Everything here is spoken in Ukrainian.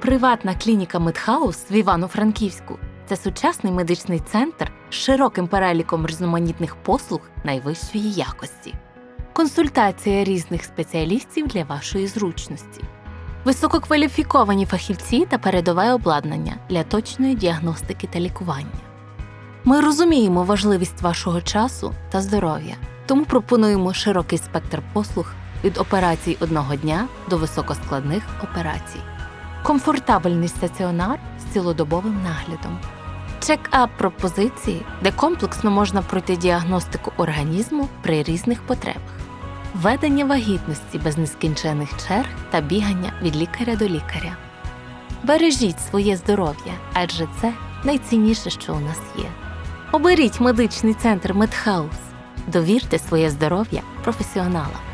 Приватна клініка Медхаус в Івано-Франківську. Це сучасний медичний центр з широким переліком різноманітних послуг найвищої якості, консультація різних спеціалістів для вашої зручності, висококваліфіковані фахівці та передове обладнання для точної діагностики та лікування. Ми розуміємо важливість вашого часу та здоров'я, тому пропонуємо широкий спектр послуг від операцій одного дня до високоскладних операцій комфортабельний стаціонар з цілодобовим наглядом, чек-ап пропозиції, де комплексно можна пройти діагностику організму при різних потребах, ведення вагітності без нескінчених черг та бігання від лікаря до лікаря. Бережіть своє здоров'я, адже це найцінніше, що у нас є. Оберіть медичний центр Медхаус. Довірте своє здоров'я професіоналам.